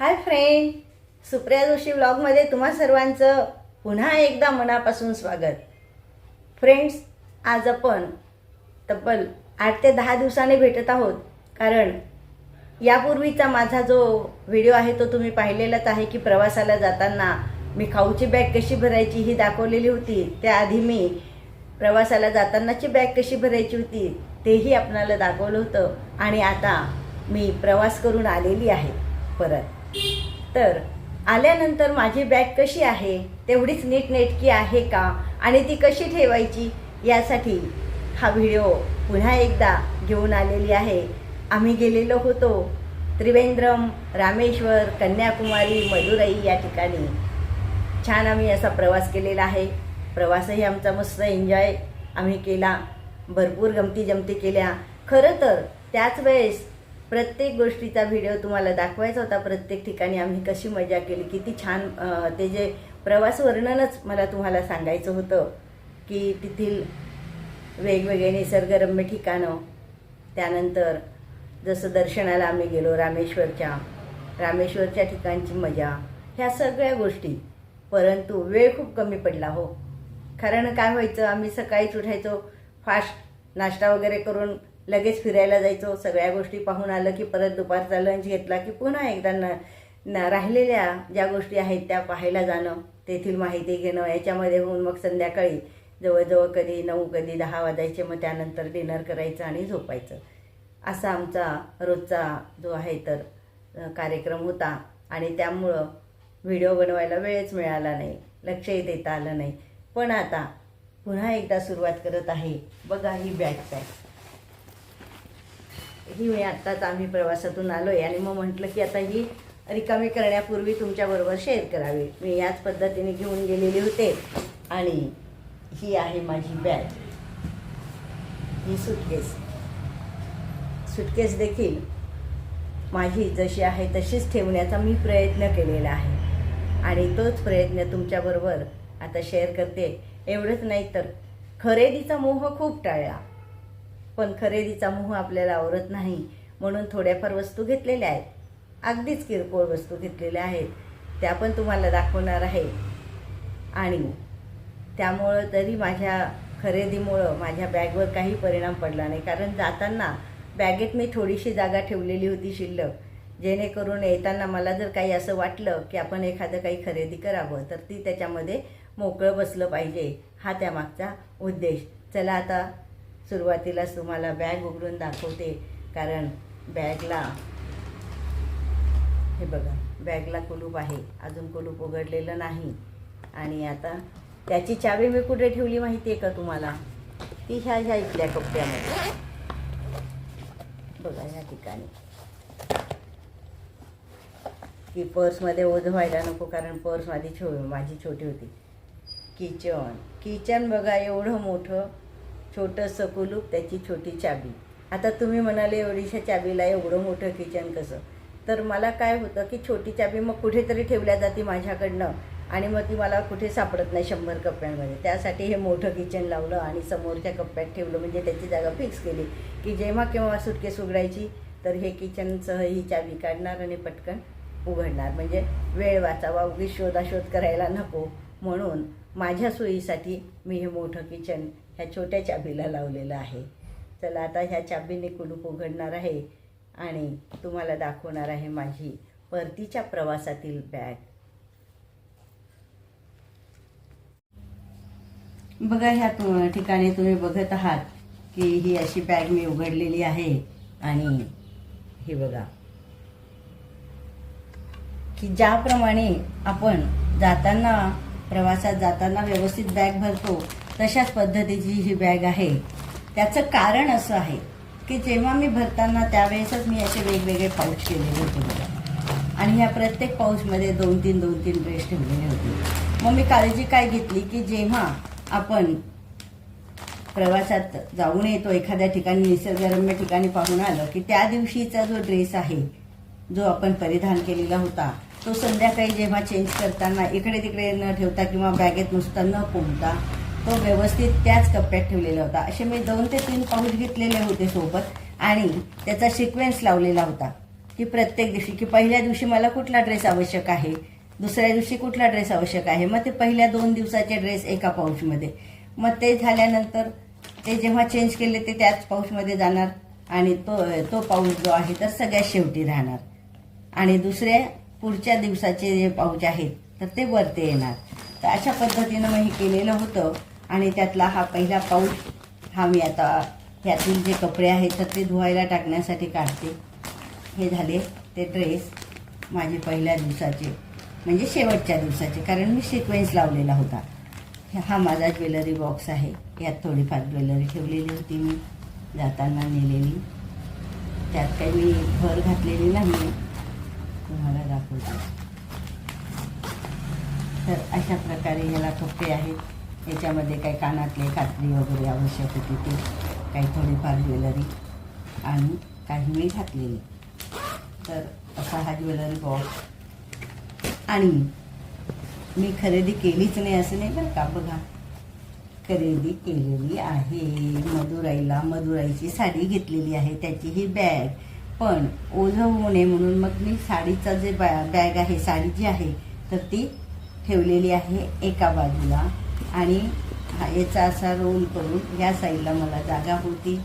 Hi friend Supriya Joshi ब्लॉगमध्ये तुम्हा सर्वांचं पुन्हा एकदा मनापासून स्वागत. फ्रेंड्स आज आपण तब्बल आठ ते दहा दिवसाने भेटत आहोत कारण यापूर्वीचा माझा जो व्हिडिओ आहे तो तुम्ही पाहिलेलाच आहे की प्रवासाला जाताना मी खाऊची बॅग कशी भरायची ही दाखवलेली होती. त्याआधी मी प्रवासाला जातानाची बॅग कशी भरायची होती तेही आपणाला दाखवलं होतं आणि आता मी प्रवास करून आलेली आहे परत. तर आल्यानंतर माझी बॅग कशी आहे? तेवढीच नीटनेटकी आहे का? आणि ती कशी ठेवायची? यासाठी हा व्हिडिओ पुन्हा एकदा घेऊन आलेली आहे. आम्ही गेलेलो होतो त्रिवेंद्रम रामेश्वर कन्याकुमारी मदुराई या ठिकाणी. छान आम्ही असा प्रवास केलेला आहे. प्रवासही आमचा मस्त एन्जॉय आम्ही केला. भरपूर गमती जमती केल्या. खरं तर त्याच वेळेस प्रत्येक गोष्टीचा व्हिडिओ तुम्हाला दाखवायचा होता. प्रत्येक ठिकाणी आम्ही कशी मजा केली किती छान ते जे प्रवास वर्णनच मला तुम्हाला सांगायचं होतं की तेथील वेगवेगळे निसर्गरम्य ठिकाणं त्यानंतर जसं दर्शनाला आम्ही गेलो रामेश्वरच्या रामेश्वरच्या ठिकाणची मजा ह्या सगळ्या गोष्टी. परंतु वेळ खूप कमी पडला हो. कारण काय व्हायचं आम्ही सकाळीच उठायचो फास्ट नाश्ता वगैरे करून लगेच फिरायला जायचो. सगळ्या गोष्टी पाहून आलं की परत दुपारचा लंच घेतला की पुन्हा एकदा न राहिलेल्या ज्या गोष्टी आहेत त्या पाहायला जाणं तेथील माहिती घेणं याच्यामध्ये होऊन मग संध्याकाळी जवळजवळ कधी नऊ कधी दहा वाजायचे मग त्यानंतर डिनर करायचं आणि झोपायचं. असा आमचा रोजचा जो आहे तर कार्यक्रम होता. आणि त्यामुळं व्हिडिओ बनवायला वेळच मिळाला नाही. लक्षही देता आलं नाही. पण आता पुन्हा एकदा सुरुवात करत आहे. बघा ही बॅग पॅक. ही मी आत्ताच आम्ही प्रवासातून आलो आहे आणि मग म्हटलं की आता ही रिकामी करण्यापूर्वी तुमच्याबरोबर शेअर करावी. मी याच पद्धतीने घेऊन गेलेले होते आणि ही आहे माझी बॅग ही सुटकेस सुटकेस देखील माझी जशी आहे तशीच ठेवण्याचा मी प्रयत्न केलेला आहे. आणि तोच प्रयत्न तुमच्याबरोबर आता शेअर करते. एवढंच नाही तर खरेदीचा मोह खूप टाळला. पण खरेदीचा मोह आपल्याला आवरत नाही. म्हणून थोड्याफार वस्तू घेतलेल्या आहेत. अगदीच किरकोळ वस्तू घेतलेल्या आहेत. त्या पण तुम्हाला दाखवणार आहे. आणि त्यामुळं तरी माझ्या खरेदीमुळं माझ्या बॅगवर काही परिणाम पडला नाही. कारण जाताना बॅगेत मी थोडीशी जागा ठेवलेली होती शिल्लक. जेणेकरून येताना मला जर काही असं वाटलं की आपण एखादं काही खरेदी करावं तर ती त्याच्यामध्ये मोकळं बसलं पाहिजे. हा त्यामागचा उद्देश. चला आता सुरुवातीलाच तुम्हाला बॅग उघडून दाखवते. कारण बॅगला हे बघा बॅगला कुलूप आहे. अजून कुलूप उघडलेलं नाही. आणि आता त्याची चावी मी कुठे ठेवली माहिती आहे का तुम्हाला? ती ह्या ह्या इथल्या कप्प्यामध्ये बघा ह्या ठिकाणी. की पर्समध्ये ओझं व्हायला नको कारण पर्स माझी छो माझी छोटी होती. किचन. किचन बघा एवढं मोठं. छोटंसं कुलूप त्याची छोटी चाबी. आता तुम्ही म्हणाले एवढीशा चाबीला एवढं मोठं किचन कसं? तर मला काय होतं की छोटी चाबी मग कुठेतरी ठेवल्या जाते माझ्याकडनं आणि मग ती मला कुठे सापडत नाही शंभर कप्प्यांमध्ये. त्यासाठी हे मोठं किचन लावलं आणि समोरच्या कप्प्यात ठेवलं. म्हणजे त्याची जागा फिक्स केली की जेव्हा केव्हा सुटकेस उघडायची तर हे किचनसह ही चाबी काढणार आणि पटकन उघडणार. म्हणजे वेळ वाचावा उगीच शोधाशोध करायला नको म्हणून माझ्या सोयीसाठी मी हे मोठं किचन ह्या छोट्या चाबीला लावलेलं आहे. चला आता ह्या चाबीने कुलूप उघडणार आहे आणि तुम्हाला दाखवणार आहे माझी परतीच्या प्रवासातील बॅग. बघा ह्या तु- ठिकाणी तुम्ही बघत आहात की ही अशी बॅग मी उघडलेली आहे आणि हे बघा. की ज्याप्रमाणे आपण जाताना प्रवासात जाताना व्यवस्थित बॅग भरतो तशाच पद्धतीची ही बॅग आहे. त्याचं कारण असं आहे की जेव्हा मी भरताना त्यावेळेसच मी असे वेगवेगळे पाऊच केलेले होते. बघा आणि ह्या प्रत्येक पाऊचमध्ये दोन तीन दोन तीन ड्रेस ठेवलेले होते. मग मी काळजी काय घेतली की जेव्हा आपण प्रवासात जाऊन येतो एखाद्या ठिकाणी निसर्गरम्य ठिकाणी पाहून आलं की त्या दिवशीचा जो ड्रेस आहे जो आपण परिधान केलेला होता तो संध्याकाळी जेव्हा चेंज करताना इकडे तिकडे न ठेवता किंवा बॅगेत नुसता न पोहता तो व्यवस्थित त्याच कप्प्यात ठेवलेला होता. असे मी दोन ते तीन पाऊच घेतलेले होते सोबत आणि त्याचा सिक्वेन्स लावलेला होता की प्रत्येक दिवशी की पहिल्या दिवशी मला कुठला ड्रेस आवश्यक आहे दुसऱ्या दिवशी कुठला ड्रेस आवश्यक आहे मग ते पहिल्या दोन दिवसाचे ड्रेस एका पाऊचमध्ये. मग ते झाल्यानंतर ते जेव्हा चेंज केले ते त्याच पाऊचमध्ये जाणार आणि तो तो पाऊच जो आहे तर सगळ्यात शेवटी राहणार. आणि दुसऱ्या पुढच्या दिवसाचे जे पाऊच आहेत तर ते वरती येणार. तर अशा पद्धतीनं मी हे केलेलं होतं. आणि त्यातला हा पहिला पाऊस हा मी आता ह्यातील जे कपडे आहेत तर ते धुवायला टाकण्यासाठी काढते. हे झाले ते ड्रेस माझे पहिल्या दिवसाचे म्हणजे शेवटच्या दिवसाचे कारण मी सिक्वेन्स लावलेला होता. हा माझा ज्वेलरी बॉक्स आहे. यात थोडीफार ज्वेलरी ठेवलेली होती मी जाताना नेलेली. त्यात काही मी भर घातलेली नाही तुम्हाला दाखवते. तर अशा प्रकारे ह्याला कप्पे आहेत. याच्यामध्ये काही कानातले कात्री वगैरे आवश्यक होती ते काही थोडीफार ज्वेलरी आणि काही मी घातलेली. तर असा हा ज्वेलरी बॉक्स आणि मी खरेदी केलीच नाही असं नाही बरं का. बघा खरेदी केलेली आहे. मदुराईला मदुराईची साडी घेतलेली आहे. त्याची ही बॅग पण ओझं होऊ नये म्हणून मग मी साडीचा जे बॅ बॅग आहे साडी जी आहे तर ती ठेवलेली आहे एका बाजूला. आणि हा याचा असा रोल करून या साईडला मला जागा होती.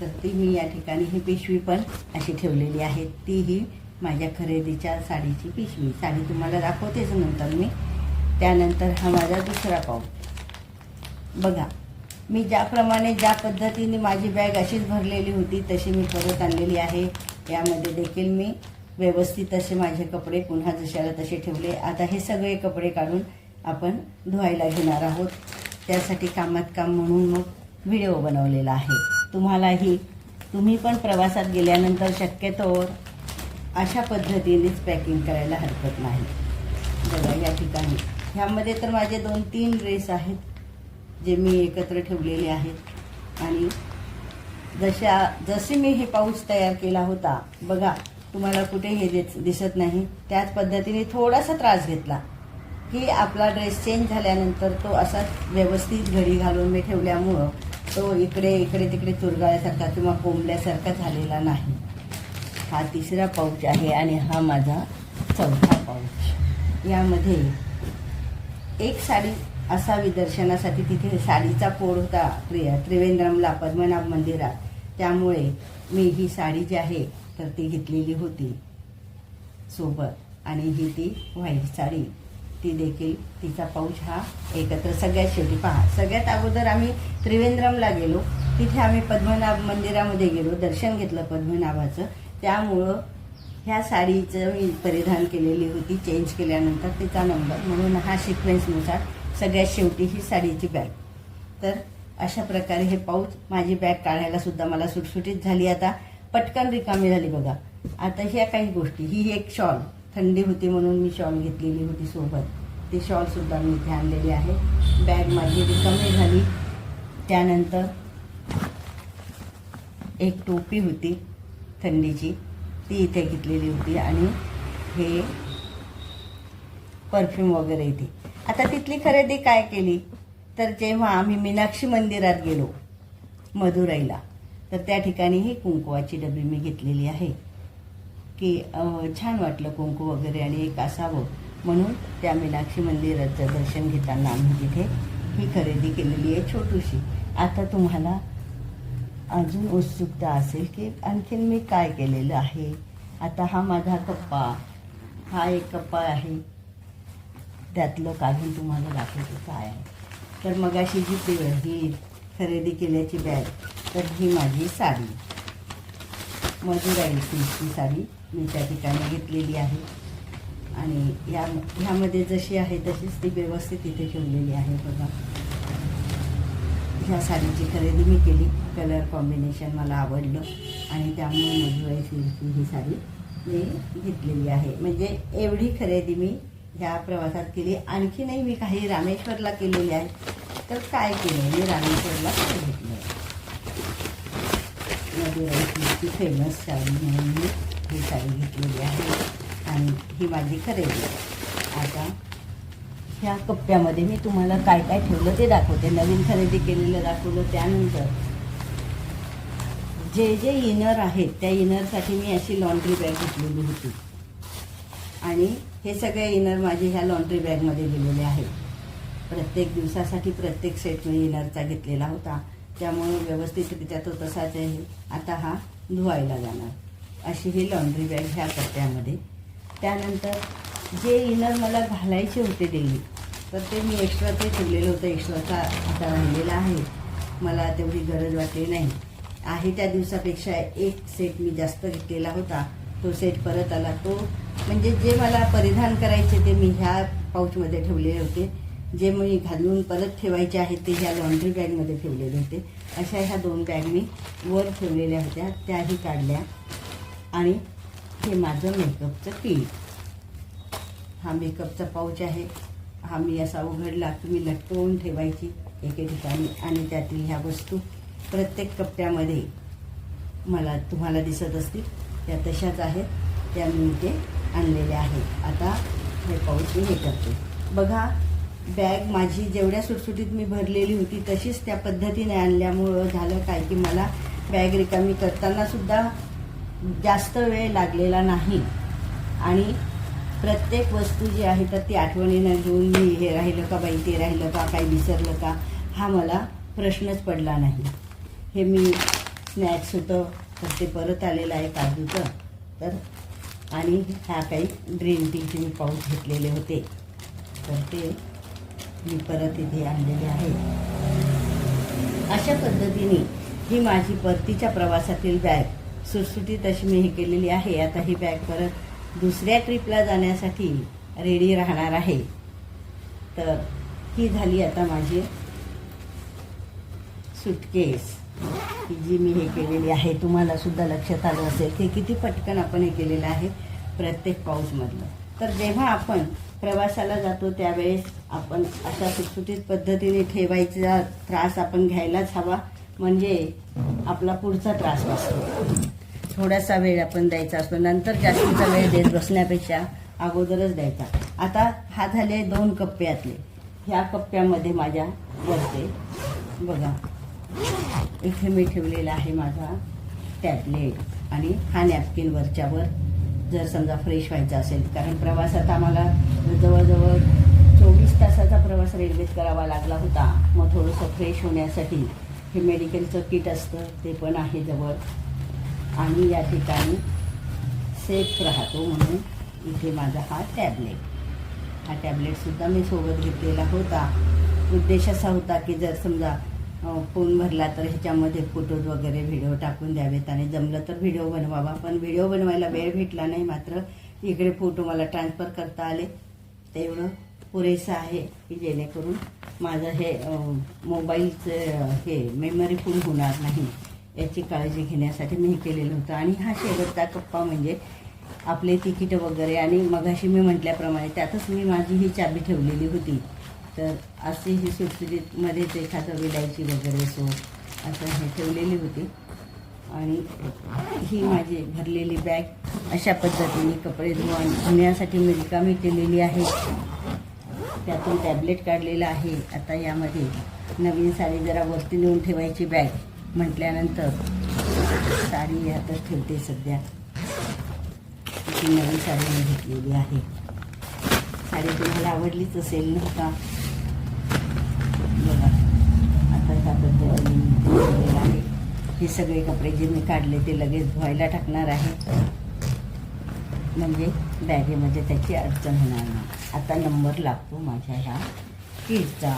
तर ती मी या ठिकाणी ही पिशवी पण अशी ठेवलेली आहे. तीही माझ्या खरेदीच्या साडीची पिशवी. साडी तुम्हाला दाखवतेच नंतर मी. त्यानंतर हा माझा दुसरा पाऊच बघा मी ज्याप्रमाणे ज्या पद्धतीने माझी बॅग अशीच भरलेली होती तशी मी परत आणलेली आहे. यामध्ये देखील मी व्यवस्थित असे माझे कपडे पुन्हा जशाला तसे ठेवले. आता हे सगळे कपडे काढून आपण धुवायला घेणार आहोत. त्यासाठी कामात काम म्हणून मग व्हिडिओ बनवलेला आहे. तुम्हालाही तुम्ही पण प्रवासात गेल्यानंतर शक्यतोवर अशा पद्धतीनेच पॅकिंग करायला हरकत नाही. बघा या ठिकाणी. ह्यामध्ये तर माझे दोन तीन ड्रेस आहेत जे मी एकत्र ठेवलेले आहेत. आणि जशा जसे मी हे पाऊस तयार केला होता बघा तुम्हाला कुठे हे दिस दिसत नाही. त्याच पद्धतीने थोडासा त्रास घेतला. की आपला ड्रेस चेंज झाल्यानंतर तो असा व्यवस्थित घडी घालून मी ठेवल्यामुळं तो इकडे इकडे तिकडे चुरगाळ्यासारखा किंवा कोंबल्यासारखा झालेला नाही. हा तिसरा पाऊच आहे आणि हा माझा चौथा पाऊच. यामध्ये एक साडी असावी दर्शनासाठी तिथे साडीचा कोड होता. त्रिवेंद्रमला पद्मनाभ मंदिरात. त्यामुळे मी ही साडी जी आहे तर ती घेतलेली होती सोबत. आणि ही ती व्हाईट साडी. ती देखील तिचा पाऊच हा एकत्र सगळ्यात शेवटी पहा. सगळ्यात अगोदर आम्ही त्रिवेंद्रमला गेलो. तिथे आम्ही पद्मनाभ मंदिरामध्ये गेलो दर्शन घेतलं पद्मनाभाचं. त्यामुळं ह्या साडीचं मी परिधान केलेली होती. चेंज केल्यानंतर तिचा नंबर म्हणून हा सिक्वेन्सनुसार सगळ्यात शेवटी ही साडीची बॅग तर अशा प्रकारे हे पाऊच माझी बॅग काढायला सुद्धा मला सुटसुटीत झाली आता. पटकन रिकामी झाली बघा. आता ह्या काही गोष्टी ही एक शॉल थंडी होती म्हणून मी शॉल घेतलेली होती सोबत. ती शॉलसुद्धा मी इथे आणलेली आहे. बॅग माझी रिकामी झाली. त्यानंतर एक टोपी होती थंडीची. ती इथे घेतलेली होती आणि हे परफ्यूम वगैरे इथे. आता तिथली खरेदी काय केली? तर जेव्हा आम्ही मीनाक्षी मंदिरात गेलो मदुराईला तर त्या ठिकाणी ही डबी मी घेतलेली आहे. की छान वाटलं कुंकू वगैरे आणि एक असावं. म्हणून त्या मीनाक्षी मंदिराचं दर्शन घेताना आम्ही तिथे ही खरेदी केलेली आहे छोटूशी. आता तुम्हाला अजून उत्सुकता असेल की आणखीन मी काय केलेलं आहे? आता हा माझा कप्पा. हा एक कप्पा आहे. त्यातलं काढून तुम्हाला दाखवतो काय आहे. तर मग अशी जी ही खरेदी केल्याची बॅग तर ही माझी साडी. मधुराई सिल्कची साडी मी त्या ठिकाणी घेतलेली आहे. आणि या ह्यामध्ये जशी आहे तशीच ती व्यवस्थित इथे ठेवलेली आहे बघा. ह्या साडीची खरेदी मी केली. कलर कॉम्बिनेशन मला आवडलं. आणि त्यामुळे मधुराई सिल्कची ही साडी मी घेतलेली आहे. म्हणजे एवढी खरेदी मी ह्या प्रवासात केली. आणखीनही मी काही रामेश्वरला केलेली आहे. तर काय केलं? मी रामेश्वरला घेतलं घेतलं. मधुराई फेमस साडी म्हणून मी ही साडी घेतलेली आहे. आणि ही माझी खरेदी आता ह्या कप्प्यामध्ये मी तुम्हाला काय काय ठेवलं ते दाखवते. नवीन खरेदी केलेलं दाखवलं त्यानंतर जे जे इनर आहेत त्या इनरसाठी मी अशी लॉन्ड्री बॅग घेतलेली होती. आणि हे सगळे इनर माझे ह्या लॉन्ड्री बॅगमध्ये दिलेले आहेत. प्रत्येक दिवसासाठी प्रत्येक सेट मी इनरचा घेतलेला होता. त्यामुळे व्यवस्थितरित्या तो तसाच आहे आता हा धुवायला जाणार. अशी ही लॉन्ड्री बॅग ह्या कप्प्यामध्ये त्यानंतर जे इनर मला घालायचे होते डेली तर ते मी एक्स्ट्रा ते ठेवलेलं होतं. एक्स्ट्राचा आता राहिलेला आहे. मला तेवढी गरज वाटली नाही. आहे त्या दिवसापेक्षा एक सेट मी जास्त घेतलेला होता. तो सेट परत आला. तो म्हणजे जे मला परिधान करायचे ते मी ह्या पाऊचमध्ये ठेवलेले होते. जे मी घालून परत ठेवायचे आहेत ते ह्या लॉन्ड्री बॅगमध्ये ठेवलेले होते. अशा ह्या दोन बॅग मी वर ठेवलेल्या होत्या. त्याही काढल्या. आणि हे माझं मेकअपचं किट हा मेकअपचा पाऊच आहे. हा मी असा उघडला तुम्ही लटकवून ठेवायची एके ठिकाणी. आणि त्यातील ह्या वस्तू प्रत्येक कप्प्यामध्ये मला तुम्हाला दिसत असतील. त्या तशाच आहेत. त्या मी इथे आणलेल्या आहेत. आता हे पाऊच मी हे करते. बघा बॅग माझी जेवढ्या सुटसुटीत मी भरलेली होती तशीच त्या पद्धतीने आणल्यामुळं झालं काय की मला बॅग रिकामी करताना सुद्धा जास्त वेळ लागलेला नाही. आणि प्रत्येक वस्तू जी आहे तर ती आठवणीनं घेऊन मी हे राहिलं का बाई ते राहिलं का काही विसरलं का हा मला प्रश्नच पडला नाही. हे मी स्नॅक्स होतं तर ते परत आलेलं आहे काजूचं. तर आणि ह्या काही ग्रीन टीचे मी पाऊस घेतलेले होते. तर ते मी परत इथे आणलेले आहे. अशा पद्धतीने ही माझी परतीच्या प्रवासातील बॅग सुटसुटीत अशी मी हे केलेली आहे. आता ही बॅग परत दुसऱ्या ट्रिपला जाण्यासाठी रेडी राहणार आहे. तर ही झाली आता माझी सुटकेस जी मी हे केलेली आहे तुम्हाला सुद्धा लक्षात आलं असेल की किती पटकन आपण हे केलेलं आहे प्रत्येक पाऊसमधलं. तर जेव्हा आपण प्रवासाला जातो त्यावेळेस आपण अशा सुटसुटीत पद्धतीने ठेवायचा त्रास आपण घ्यायलाच हवा. म्हणजे आपला पुढचा त्रास वाचतो थोडासा वेळ आपण द्यायचा असतो. नंतर जास्तीचा वेळ देत बसण्यापेक्षा अगोदरच द्यायचा. आता हा झाले दोन कप्प्यातले ह्या कप्प्यामध्ये माझ्या बसते बघा इथे मी ठेवलेला आहे माझा टॅबलेट आणि हा नॅपकिन वरच्यावर. जर समजा फ्रेश व्हायचा असेल कारण प्रवासात आम्हाला जवळजवळ चोवीस तासाचा प्रवास रेल्वेत करावा लागला होता. मग थोडंसं फ्रेश होण्यासाठी हे मेडिकलचं किट असतं ते पण आहे जवळ. आणि या ठिकाणी सेफ राहतो म्हणून इथे माझा हा टॅबलेट हा टॅबलेटसुद्धा मी सोबत घेतलेला होता. उद्देश असा होता की जर समजा फोन भरला तर ह्याच्यामध्ये फोटोज वगैरे व्हिडिओ टाकून द्यावेत आणि जमलं तर व्हिडिओ बनवावा. पण व्हिडिओ बनवायला वेळ भेटला नाही मात्र इकडे फोटो मला ट्रान्सफर करता आले. तेवढं पुरेसं आहे की जेणेकरून माझं हे मोबाईलचं हे मेमरी फुल होणार नाही याची काळजी घेण्यासाठी मी हे केलेलं होतं. आणि हा शेवटचा कप्पा म्हणजे आपले तिकीटं वगैरे आणि मगाशी मी म्हटल्याप्रमाणे त्यातच मी माझी ही चाबी ठेवलेली होती. तर अशी ही सुटसुटीतमध्येच एखादं विलायची वगैरे असो असं हे ठेवलेली होती. आणि ही माझी भरलेली बॅग अशा पद्धतीने कपडे धुवा धुण्यासाठी मी रिकामी केलेली आहे. त्यातून टॅबलेट काढलेलं आहे. आता यामध्ये नवीन साडी जरा वरती नेऊन ठेवायची बॅग म्हटल्यानंतर साडी यातच ठेवते सध्या. ती नवीन साडी मी घेतलेली आहे. साडी तुम्हाला आवडलीच असेल ना का बघा आता ह्या आहे हे सगळे कपडे जे मी काढले ते लगेच धुवायला टाकणार आहे. म्हणजे बॅगेमध्ये त्याची अडचण होणार नाही. आता नंबर लागतो माझ्या ह्या किटचा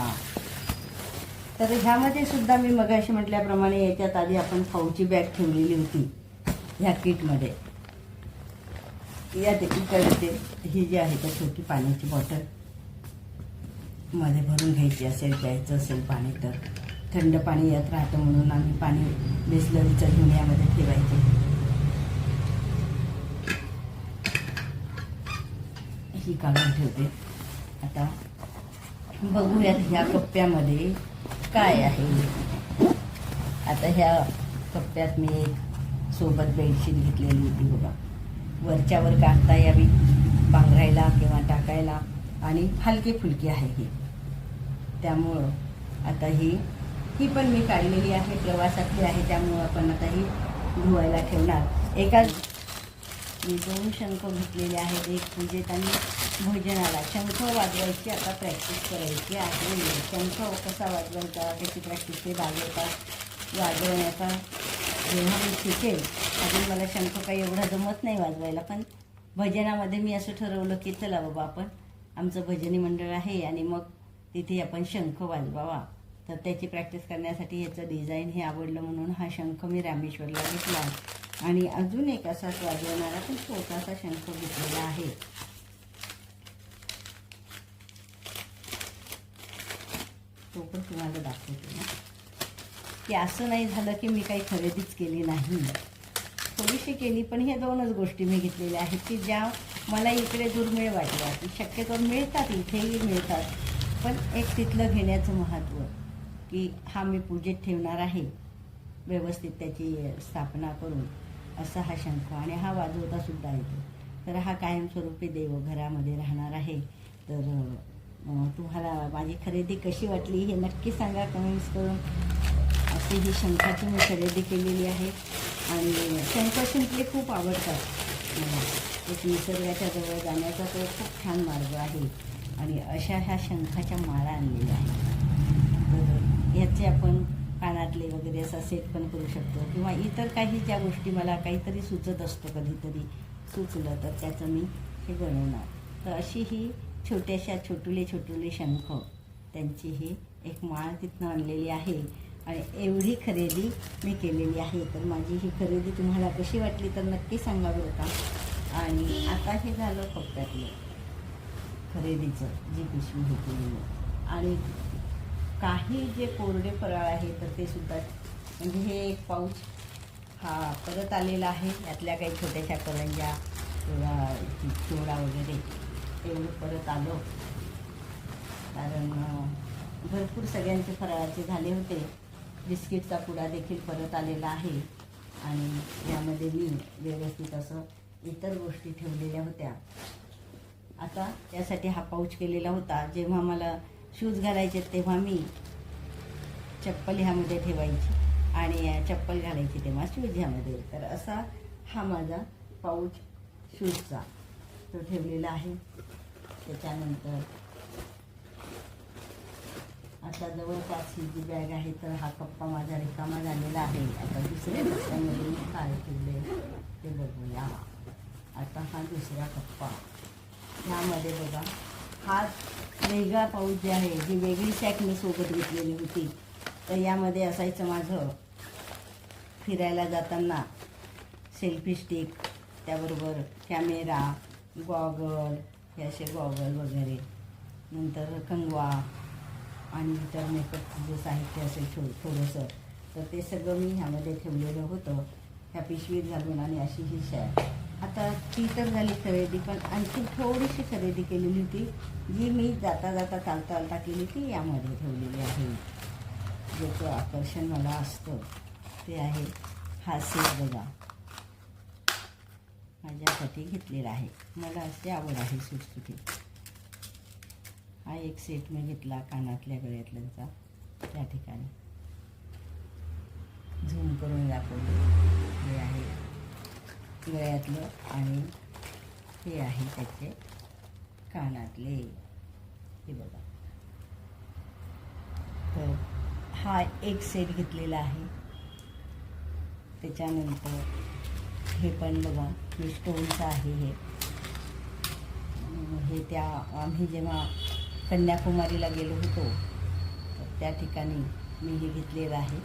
तर ह्यामध्ये सुद्धा मी मगाशी म्हटल्याप्रमाणे याच्यात आधी आपण खाऊची बॅग ठेवलेली होती ह्या किटमध्ये. या इकडे ते ही जी आहे त्या छोटी पाण्याची बॉटल. मध्ये भरून घ्यायची असेल प्यायचं असेल पाणी तर. थंड पाणी येत राहतं म्हणून आम्ही पाणी बिसलरीचं घेऊन यामध्ये ठेवायचे. ही काढून ठेवते. आता बघूयात ह्या कप्प्यामध्ये काय आहे. आता ह्या कप्प्यात मी एक सोबत बेडशीट घेतलेली होती बघा. वरच्यावर काढता यावी पांघरायला किंवा टाकायला. आणि हलकी फुलकी आहे ही. त्यामुळं आता ही ही पण मी काढलेली आहे प्रवासातली आहे त्यामुळं आपण आता ही धुवायला ठेवणार. एका मी दोन शंख घेतलेले आहेत एक म्हणजे पूजेत आणि भोजनाला. शंख वाजवायची आता प्रॅक्टिस करायची आहे. शंख कसा वाजवायचा त्याची प्रॅक्टिस ते वाजवतात वाजवण्याचा जेव्हा मी शिकेल अजून मला शंख काही एवढा जमत नाही वाजवायला पण भजनामध्ये मी असं ठरवलं की चला बाबा आपण आमचं भजनी मंडळ आहे आणि मग तिथे आपण शंख वाजवावा. तर त्याची प्रॅक्टिस करण्यासाठी याचं डिझाईन हे आवडलं म्हणून हा शंख मी रामेश्वरला घेतला आणि अजून एक असाच वाजवणारा पण छोटासा शंख घेतलेला आहे. तो पण तुम्हाला दाखवते ना. की असं नाही झालं की मी काही खरेदीच केली नाही. थोडीशी केली पण हे दोनच गोष्टी मी घेतलेल्या आहेत की ज्या मला इकडे दुर्मिळ वाटल्या की शक्यतो मिळतात इथेही मिळतात. पण एक तिथलं घेण्याचं महत्त्व की हा मी पूजेत ठेवणार आहे. व्यवस्थित त्याची स्थापना करून असा हा शंख आणि हा वाजवता सुद्धा येतो. तर हा कायमस्वरूपी देव घरामध्ये राहणार आहे. तर तुम्हाला माझी खरेदी कशी वाटली हे नक्की सांगा कमेंट्स करून. अशी ही शंखाची मी खरेदी केलेली आहे. आणि शंख शिंपले खूप आवडतात मला. एक निसर्गाच्या जवळ जाण्याचा तो खूप छान मार्ग आहे. आणि अशा ह्या शंखाच्या माळा आणलेल्या आहेत. तर ह्याचे आपण कानातले वगैरे असा सेट पण करू शकतो. किंवा इतर काही ज्या गोष्टी मला काहीतरी सुचत असतं कधीतरी सुचलं तर त्याचं मी हे बनवणार. तर अशी ही छोट्याशा छोटुले छोटुले शंख त्यांची ही एक माळ तिथनं आणलेली आहे आणि एवढी खरेदी मी केलेली आहे. तर माझी ही खरेदी तुम्हाला कशी वाटली तर नक्की सांगा बरं का. आणि आता हे झालं कप्प्यातलं खरेदीचं जी पिशवी होती. आणि काही जे कोरडे फराळ आहे तर ते सुद्धा म्हणजे हे एक पाऊच हा परत आलेला आहे. यातल्या काही छोट्याशा करंज्या किंवा चिवडा वगैरे तेवढं परत आलो. कारण भरपूर सगळ्यांचे फराळाचे झाले होते. बिस्किटचा पुडा देखील परत आलेला आहे. आणि यामध्ये मी व्यवस्थित असं इतर गोष्टी ठेवलेल्या होत्या. आता त्यासाठी हा पाऊच केलेला होता. जेव्हा मला शूज घालायचे तेव्हा मी चप्पल ह्यामध्ये ठेवायची आणि चप्पल घालायची तेव्हा शूज ह्यामध्ये. तर असा हा माझा पाऊच शूजचा तो ठेवलेला आहे. त्याच्यानंतर आता जवळपास ही जी बॅग आहे तर हा कप्पा माझा रिकामा झालेला आहे. आता दुसऱ्या कप्प्यामध्ये मी काय ठेवले ते बघूया. आता हा दुसरा कप्पा. ह्यामध्ये बघा. हा वेगळा पाऊस जे आहे जी वेगळी सॅक मी सोबत घेतलेली होती तर यामध्ये असायचं माझं फिरायला जाताना सेल्फी स्टिक त्याबरोबर कॅमेरा गॉगल हे असे गॉगल वगैरे नंतर कंगवा आणि इतर मेकअप जे साहित्य असेल थो थोडंसं तर ते सगळं मी ह्यामध्ये ठेवलेलं होतं. ह्या पिशवीत घालून आणि अशी ही शॅक आता ती तर झाली खरेदी पण आणखी थोडीशी खरेदी केलेली होती जी मी जाता जाता चालता चालता केली ती यामध्ये ठेवलेली आहे. ज्याचं आकर्षण मला असतं ते आहे हा सेट बघा. माझ्यासाठी घेतलेला आहे. मला अशी आवड आहे सुटसुटी हा एक सेट मी घेतला कानातल्या गळ्यातल्यांचा त्या ठिकाणी. झूम करून दाखवले. हे आहे. गळ्यातलं आणि हे आहे त्याचे कानातले. हे बघा. तर हा एक सेट घेतलेला आहे. त्याच्यानंतर हे पण बघा हे स्टोनचं आहे हे. हे त्या आम्ही जेव्हा कन्याकुमारीला गेलो होतो तर त्या ठिकाणी मी हे घेतलेलं आहे.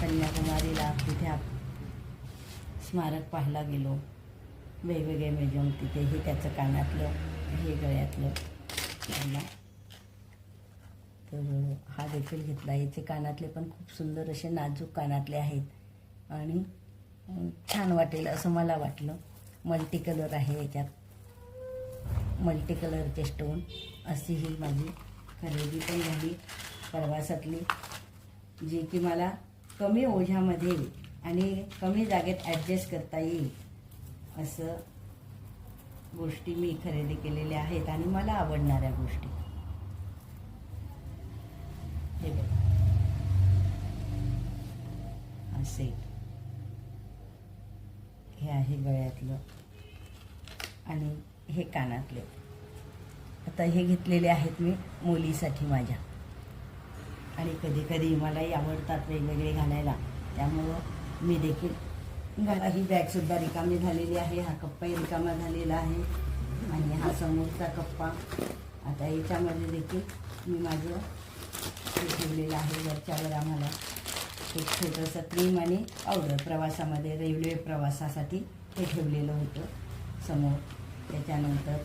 कन्याकुमारीला तिथे आप स्मारक पाहायला गेलो. वेगवेगळे म्युझियम तिथे हे त्याचं कानातलं हे गळ्यातलं घातला. तर हा देखील घेतला. याचे कानातले पण खूप सुंदर असे नाजूक कानातले आहेत. आणि छान वाटेल असं मला वाटलं. मल्टी कलर आहे याच्यात. मल्टी कलरचे स्टोन. अशी ही माझी खरेदी पण झाली. प्रवासातली. जी की मला कमी ओझ्यामध्ये आणि कमी जागेत ॲडजस्ट करता येईल असं गोष्टी मी खरेदी केलेल्या आहेत आणि मला आवडणाऱ्या गोष्टी. हे बघा. हे आहे गळ्यातलं आणि हे कानातले. आता हे घेतलेले आहेत मी मुलीसाठी माझ्या. आणि कधी कधी मलाही आवडतात वेगवेगळे घालायला. त्यामुळं मी देखील घाला ही बॅगसुद्धा रिकामी झालेली आहे. हा कप्पाही रिकामा झालेला आहे. आणि हा समोरचा कप्पा. आता याच्यामध्ये देखील मी माझं हे ठेवलेलं आहे. वरच्यावर आम्हाला एक छोटंसं क्रीम आणि पावडर प्रवासामध्ये रेल्वे प्रवासासाठी हे ठेवलेलं होतं समोर. त्याच्यानंतर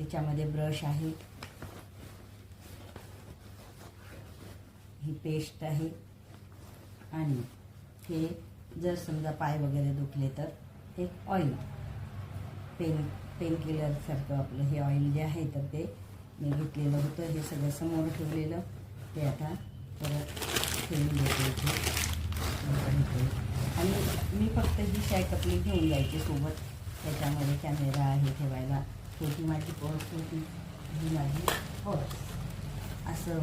याच्यामध्ये ब्रश आहे. ही पेस्ट आहे. आणि हे जर समजा पाय वगैरे दुखले तर हे ऑइल पेन पेन किलरसारखं आपलं हे ऑइल जे आहे तर ते मी घेतलेलं होतं. हे सगळं समोर ठेवलेलं. ते आता परत ठेवून देते आणि मी फक्त ही शाय कपली घेऊन जायची सोबत. त्याच्यामध्ये कॅमेरा आहे ठेवायला. छोटी माझी पर्स होती. ही माझी पर्स असं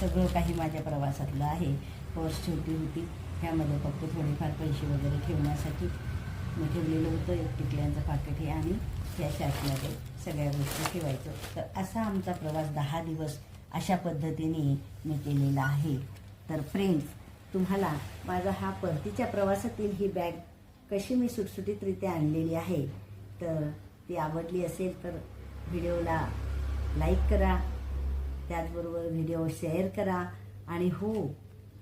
सगळं काही माझ्या प्रवासातलं आहे. पर्स छोटी होती. ह्यामध्ये फक्त थोडेफार पैसे वगैरे ठेवण्यासाठी मी ठेवलेलं होतं. एक टिकल्यांचं पाकिट हे आणि त्या शासनामध्ये सगळ्या गोष्टी ठेवायचं. तर असा आमचा प्रवास दहा दिवस अशा पद्धतीने मी केलेला आहे. तर फ्रेंड्स तुम्हाला माझा हा परतीच्या प्रवासातील ही बॅग कशी मी सुटसुटीतरित्या आणलेली आहे तर ती आवडली असेल तर व्हिडिओला लाईक करा. त्याचबरोबर व्हिडिओ शेअर करा. आणि हो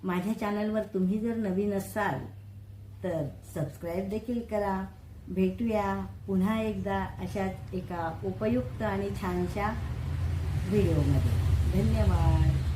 माझ्या चॅनलवर तुम्ही जर नवीन असाल तर सबस्क्राईब देखील करा. भेटूया पुन्हा एकदा अशाच एका उपयुक्त आणि छानशा व्हिडिओमध्ये. धन्यवाद.